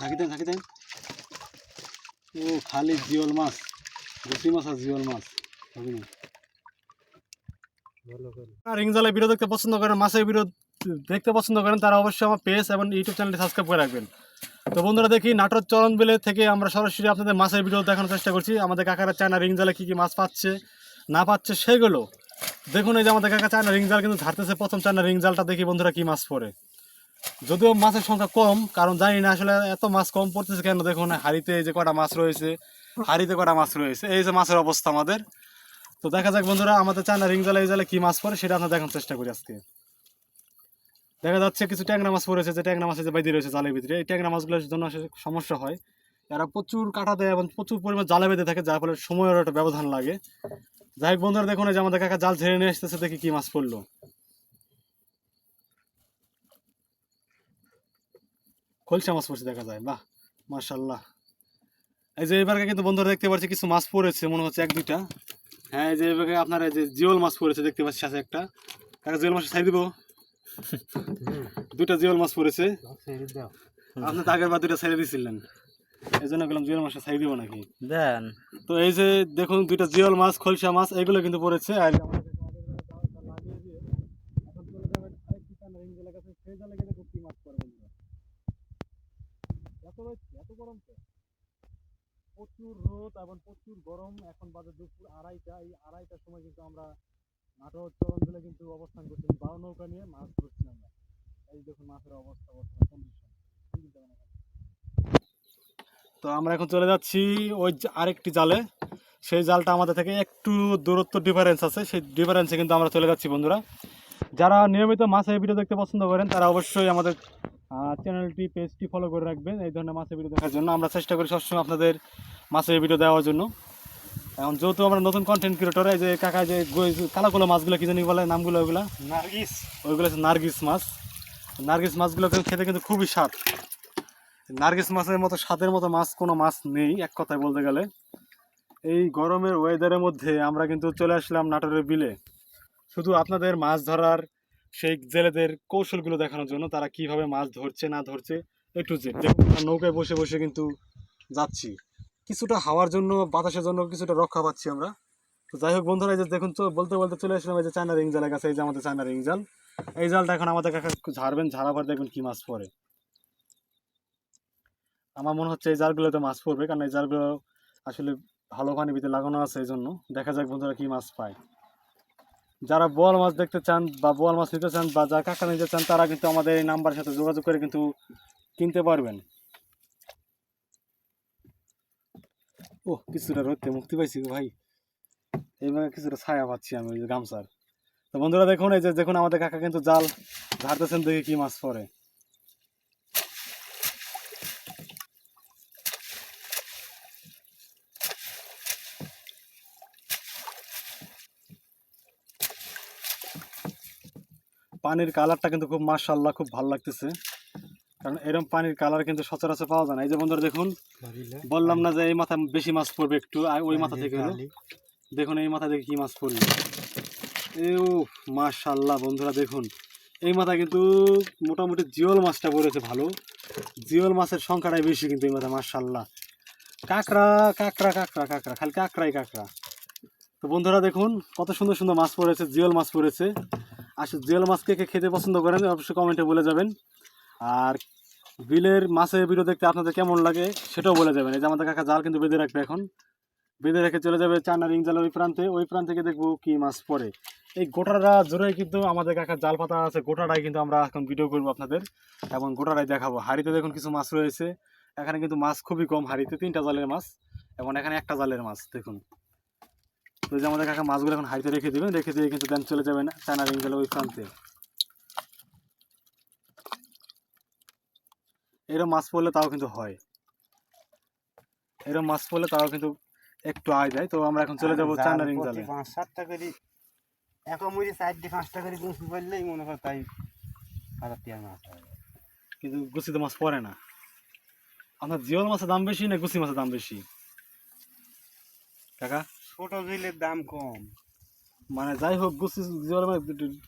ঢাকি দেন ঢাকি দেন। ও, খালি জিওল মাছ গুটি মাছ আর জিওল মাছ, ঢাকি দেন। রিং ভিডিও দেখতে পছন্দ করেন, মাছের ভিডিও দেখতে পছন্দ করেন, তারা অবশ্যই আমার পেজ এবং ইউটিউব চ্যানেলটি সাবস্ক্রাইব করে রাখবেন। তো বন্ধুরা, দেখি নাটোর চরণ বিলে থেকে আমরা সরাসরি আপনাদের মাছের ভিডিও দেখানোর চেষ্টা করছি। আমাদের কাকারা চায়না রিং জালে কী কী মাছ পাচ্ছে, না পাচ্ছে সেগুলো দেখুন। এই যে আমাদের কাকা চায়না রিং জাল কিন্তু ধারতেছে, প্রথম চায়না রিং জালটা দেখি বন্ধুরা কী মাছ পড়ে। যদিও মাছের সংখ্যা কম, কারণ জানি না আসলে এত মাছ কম পড়তেছে কেন। দেখুন হাড়িতে যে কটা মাছ রয়েছে, হাড়িতে কটা মাছ রয়েছে, এই যে মাছের অবস্থা আমাদের। তো দেখা যাক বন্ধুরা, আমাদের চায়না রিং জালে মাছ পড়ে, সেটা আমরা দেখানোর চেষ্টা করি আজকে। দেখা যাচ্ছে কিছু ট্যাংরা মাছ পড়েছে, যে ট্যাংরা মাছের যে বাইদি রয়েছে জালের ভিতরে, এই ট্যাংরা মাছগুলোর জন্য সমস্যা হয়। এরা প্রচুর কাটা দেয় এবং প্রচুর পরিমাণ জালে বেঁধে থাকে, যার ফলে সময়ের একটা ব্যবধান লাগে। যাই হোক বন্ধুরা, দেখুন যে আমাদের কাকা জাল ঝেড়ে নিয়ে আসতেছে, দেখি কি মাছ পড়ল। খলসা মাছ পড়ছে দেখা যায় বাহ মার্শাল্লাহ এই যে এবারকে কিন্তু বন্ধুরা দেখতে পাচ্ছি কিছু মাছ পড়েছে মনে হচ্ছে এক দুইটা। হ্যাঁ এই যে এবারে আপনার এই যে জিওল মাছ পড়েছে দেখতে পাচ্ছি সাথে একটা। কাকা জিওল মাছ ছাই দিব। দুইটা জিওল মাছ পড়েছে। আপনি তো আগের বার দুইটা ছেড়ে দিয়েছিলেন এই জন্য বললাম জিওল মাছটা ছাই দিব নাকি? দেন। তো এই যে দেখুন দুইটা জিওল মাছ খলসা মাছ এগুলো কিন্তু পড়েছে। আর আমাদের কাছে আমাদের জালটা লাগিয়ে দিয়ে এখন চলে যাবেন আরেকটি চায়না রিং জালের কাছে, সেই জালে গেলে খুব কি মাছ পড়ে বন্ধুরা। এত রোদ, এত গরম তো। প্রচুর রোদ এবং প্রচুর গরম। এখন বাজে দুপুর আড়াইটা। এই আড়াইটার সময় কিন্তু আমরা নাটোর চরণ জেলে কিন্তু অবস্থান করছি। বারো নৌকা নিয়ে মাছ ধরছি আমরা। এই দেখুন মাছের অবস্থা, বর্তমান কন্ডিশন তো আমরা এখন চলে যাচ্ছি ওই আরেকটি জালে। সেই জালটা আমাদের থেকে একটু দূরত্ব ডিফারেন্স আছে। সেই ডিফারেন্সে কিন্তু আমরা চলে যাচ্ছি, বন্ধুরা। যারা নিয়মিত মাছের ভিডিও দেখতে পছন্দ করেন, তারা অবশ্যই আমাদের চ্যানেলটি পেজটি ফলো করে রাখবেন এই ধরনের মাছের ভিডিও দেখার জন্য। আমরা চেষ্টা করি সবসময় আপনাদের মাছের ভিডিও দেওয়ার জন্য। এখন যেহেতু আমরা নতুন কন্টেন্ট ক্রিয়েটর এই যে কাকা যে কালাকুলো মাছগুলো কি জানি বলে নামগুলো ওইগুলো? নার্গিস। ওইগুলো হচ্ছে নার্গিস মাছ। নার্গিস মাছগুলো কিন্তু খেতে কিন্তু খুবই স্বাদ। নার্গিস মাছের মতো স্বাদের মতো মাছ কোনো মাছ নেই এক কথায় বলতে গেলে। এই গরমের ওয়েদারের মধ্যে আমরা কিন্তু চলে আসলাম নাটোরের বিলে। শুধু আপনাদের মাছ ধরার সেই জেলেদের কৌশলগুলো দেখানোর জন্য তারা কীভাবে মাছ ধরছে, না ধরছে একটু যে নৌকায় বসে বসে কিন্তু যাচ্ছি। কিছুটা হাওয়ার জন্য, বাতাসের জন্য কিছুটা রক্ষা পাচ্ছি আমরা। তো যাই হোক বন্ধুরা, এই যে দেখুন তো, বলতে বলতে চলে আসলাম এই যে চায়না রিং জালের কাছে, এই যে আমাদের চায়না রিং জাল। এই জালটা এখন আমাদের কাছে ঝাড়বেন ঝাড়াবার দেখবেন কি মাছ পড়ে। আমার মনে হচ্ছে এই জালগুলোতে মাছ পড়বে, কারণ এই জালগুলো আসলে ভালো পানি ভিতরে লাগানো আছে, এই জন্য। দেখা যাক বন্ধুরা কি মাছ পায়। যারা বোয়াল মাছ দেখতে চান বা বোয়াল মাছ নিতে চান বা যারা কাকা নিতে চান, তারা কিন্তু আমাদের এই নাম্বারের সাথে যোগাযোগ করে কিন্তু কিনতে পারবেন। ও কিছুটা রোদতে মুক্তি পাইছি ভাই। এইভাবে কিছুটা ছায়া পাচ্ছি আমি ওই গামছার। তো বন্ধুরা দেখুন, এই যে দেখুন আমাদের কাকা কিন্তু জাল ঝাড়তেছেন দেখে কি মাছ পড়ে। পানির কালারটা কিন্তু খুব মাশাল্লাহ খুব ভালো লাগতেছে। কারণ এরকম পানির কালার কিন্তু সচরাচর পাওয়া যায় না। এই যে বন্ধুরা দেখুন বললাম না যে এই মাথা বেশি মাছ পড়বে একটু আর ওই মাথা থেকে দেখুন এই মাথা থেকে কি মাছ পড়ল এও মাশাল্লাহ বন্ধুরা দেখুন। এই মাথা কিন্তু মোটামুটি জিওল মাছটা পড়েছে ভালো। জিওল মাছের সংখ্যাটাই বেশি কিন্তু এই মাথা মাশাল্লাহ কাঁকড়া কাঁকড়া কাঁকড়া কাঁকড়া খালি কাঁকড়াই কাঁকড়া। তো বন্ধুরা দেখুন কত সুন্দর সুন্দর মাছ পড়েছে জিওল মাছ পড়েছে। আসলে জিওল মাছ কে খেতে পছন্দ করেন, অবশ্যই কমেন্টে বলে যাবেন। আর বিলের মাছের ভিডিও দেখতে আপনাদের কেমন লাগে, সেটাও বলে যাবেন। এই যে আমাদের কাকা জাল কিন্তু বেঁধে রাখবে এখন। বেঁধে রেখে চলে যাবে চায়না রিং জাল ওই প্রান্তে। ওই প্রান্ত থেকে দেখব কি মাছ পড়ে। এই গোটাটা জোরে কিন্তু আমাদের কাকা জাল পাতা আছে, গোটাটাই কিন্তু আমরা এখন ভিডিও করব আপনাদের। এবং গোটাটাই দেখাবো। হাড়িতে দেখুন কিছু মাছ রয়েছে। এখানে কিন্তু মাছ খুবই কম হাড়িতে, তিনটা জালের মাছ। এবং এখানে একটা জালের মাছ, দেখুন। তো যে আমাদের কাকা মাছগুলো এখন হাইতে রেখে দেবেন রেখে দিয়ে কিন্তু দেন চলে যাবেন চায়না রিং জাল ওই প্রান্তে। এরকম মাছ পড়লে তাও কিন্তু হয়। এরকম মাছ পড়লে তাও কিন্তু একটু আয় যায় তো আমরা এখন চলে যাব চায়না রিং জালে। পাঁচ সাতটা করে এক মুড়ি চারটে পাঁচটা করে গুঁসি পড়লেই মনে কর তাই হাজার টিয়ার মাছ কিন্তু গুছিতে মাছ পড়ে না। আপনার জিওল মাছের দাম বেশি না গুছি মাছের দাম বেশি? কাকা? ছোট জিলের দাম কম। মানে যাই হোক গুছি মাছ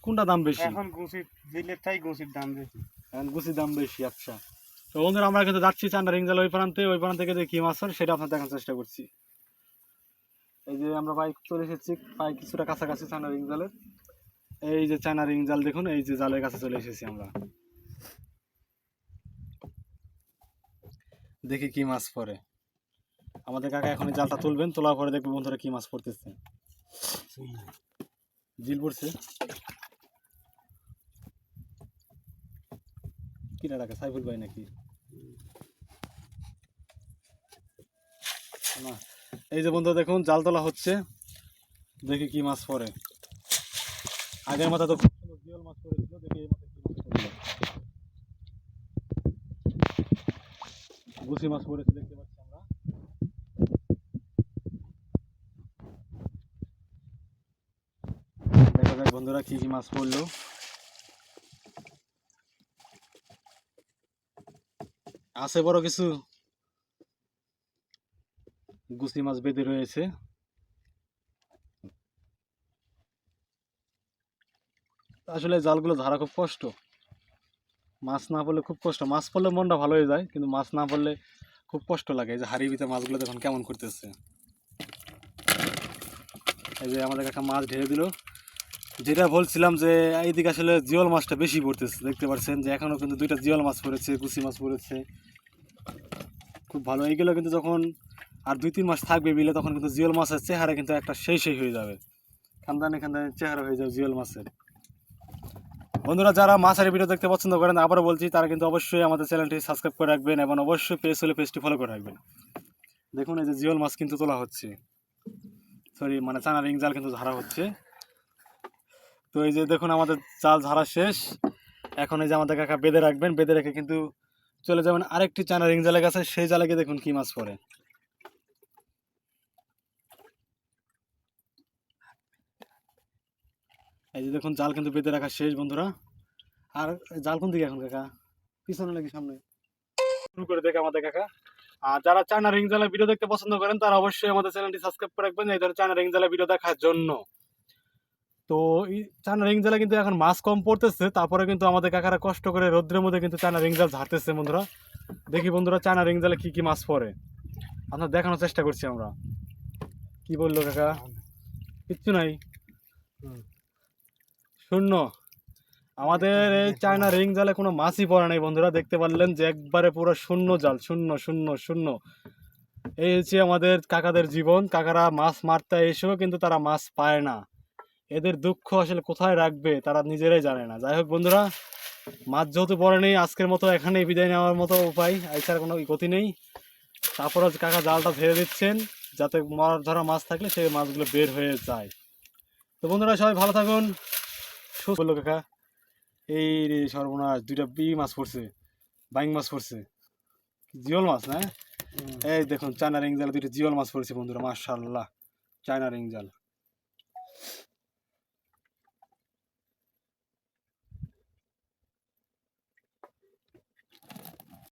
কোনটা দাম বেশি? এখন গুঁসির জিলের ঠাই গুঁসির দাম বেশি। এখন গুছির দাম বেশি আচ্ছা। তো বন্ধুরা আমরা কিন্তু যাচ্ছি চান্ডা রিং জাল ওই প্রান্তে ওই প্রান্ত থেকে যে কি মাছ হয় সেটা আপনার দেখার চেষ্টা করছি। এই যে আমরা বাইক চলে এসেছি প্রায় কিছুটা কাছাকাছি চায়না রিং জালের এই যে চায়না রিং জাল দেখুন এই যে জালের কাছে চলে এসেছি আমরা। দেখি কি মাছ পড়ে। আমাদের কাকা এখন জালটা তুলবেন তোলা পরে দেখব বন্ধুরা কি মাছ পড়তেছে। জিল পড়ছে। কিরা ডাকে সাইফুল ভাই নাকি? না, এই যে বন্ধু দেখুন, জাল তোলা হচ্ছে। দেখি কি মাছ পড়ে। আগের মাথা তো জিওল মাছ পড়েছিল, দেখি এই মাথায় কি মাছ পড়ল গুছি মাছ পড়েছে দেখতে পাচ্ছি আমরা দেখা যাক বন্ধুরা কি কি মাছ পড়ল? আছে বড় কিছু? গুছি মাছ বেঁধে রয়েছে। আসলে জালগুলো ধরা খুব কষ্ট। মাছ না পড়লে খুব কষ্ট। মাছ পড়লে মনটা ভালো হয়ে যায়, কিন্তু মাছ না পড়লে খুব কষ্ট লাগে। এই যে হাড়ির ভিতরে মাছগুলো দেখুন কেমন করতেছে। এই যে আমাদের একটা মাছ ঢেলে দিল। যেটা বলছিলাম যে, এইদিকে আসলে জিওল মাছটা বেশি পড়তেছে, দেখতে পাচ্ছেন যে এখনও কিন্তু দুইটা জিওল মাছ পড়েছে গুছি মাছ পড়েছে। খুব ভালো। এইগুলো কিন্তু যখন আর দুই তিন মাস থাকবে বিলে তখন কিন্তু জিওল মাছের চেহারা কিন্তু একটা সেই সেই হয়ে যাবে। খানদানি খানদানি চেহারা হয়ে যাবে জিওল মাছের। বন্ধুরা, যারা মাছের ভিডিও দেখতে পছন্দ করেন, আবারও বলছি, তারা কিন্তু অবশ্যই আমাদের চ্যানেলটি সাবস্ক্রাইব করে রাখবেন এবং অবশ্যই পেজ হলে পেজটি ফলো করে রাখবেন। দেখুন, এই যে জিওল মাছ কিন্তু তোলা হচ্ছে। সরি মানে চানা রিং জাল কিন্তু ঝাড়া হচ্ছে। তো এই যে দেখুন আমাদের চাল ঝাড়া শেষ। এখন এই যে আমাদের কাকা বেঁধে রাখবেন, বেঁধে রেখে কিন্তু চলে যাবেন আরেকটি চানা রিং জালের কাছে সেই জালে গিয়ে দেখুন কি মাছ পড়ে। এই যে দেখুন জাল কিন্তু বেঁধে রাখা শেষ বন্ধুরা। আর জাল কোন দিকে এখন কাকা? পিছনে নাকি সামনে? শুরু করে দেখে আমাদের কাকা। আর যারা চায়না রিং জালের ভিডিও দেখতে পছন্দ করেন, তারা অবশ্যই আমাদের চ্যানেলটি সাবস্ক্রাইব করে রাখবেন, এই ধরনের চায়না রিং জালের ভিডিও দেখার জন্য। তো এই চায়না কিন্তু এখন মাছ কম পড়তেছে, তারপরে কিন্তু আমাদের কাকারা কষ্ট করে রোদ্রের মধ্যে কিন্তু চায়না রিং জাল ঝাড়তেছে বন্ধুরা। দেখি বন্ধুরা চায়না রিং জালে কি কি মাছ পড়ে। আপনার দেখানোর চেষ্টা করছি আমরা। কি বলল কাকা? কিচ্ছু নাই। শূন্য। আমাদের এই চায়না রিং জালে কোনো মাছই পড়ে নাই বন্ধুরা, দেখতে পারলেন যে একবারে পুরো শূন্য জাল, শূন্য শূন্য শূন্য। এই হচ্ছে আমাদের কাকাদের জীবন। কাকারা মাছ মারতে এসেও কিন্তু তারা মাছ পায় না। এদের দুঃখ আসলে কোথায় রাখবে তারা নিজেরাই জানে না। যাই হোক বন্ধুরা মাছ যেহেতু পড়ে নেই আজকের মতো এখানেই বিদায় নেওয়ার মতো উপায়। এছাড়া কোনো গতি নেই। তারপর কাকা জালটা ছেড়ে দিচ্ছেন যাতে মাছ ধরা মাছ থাকলে সেই মাছগুলো বের হয়ে যায়। তো বন্ধুরা সবাই ভালো থাকুন। সুস্থ বলল কাকা। এই রে সর্বনাশ দুইটা বি মাছ পড়ছে বাইং মাছ পড়ছে। জিওল মাছ না? এই দেখুন চায়না রিং জাল দুইটা জিওল মাছ পড়ছে বন্ধুরা মার্শাল্লাহ চায়না রিং জাল।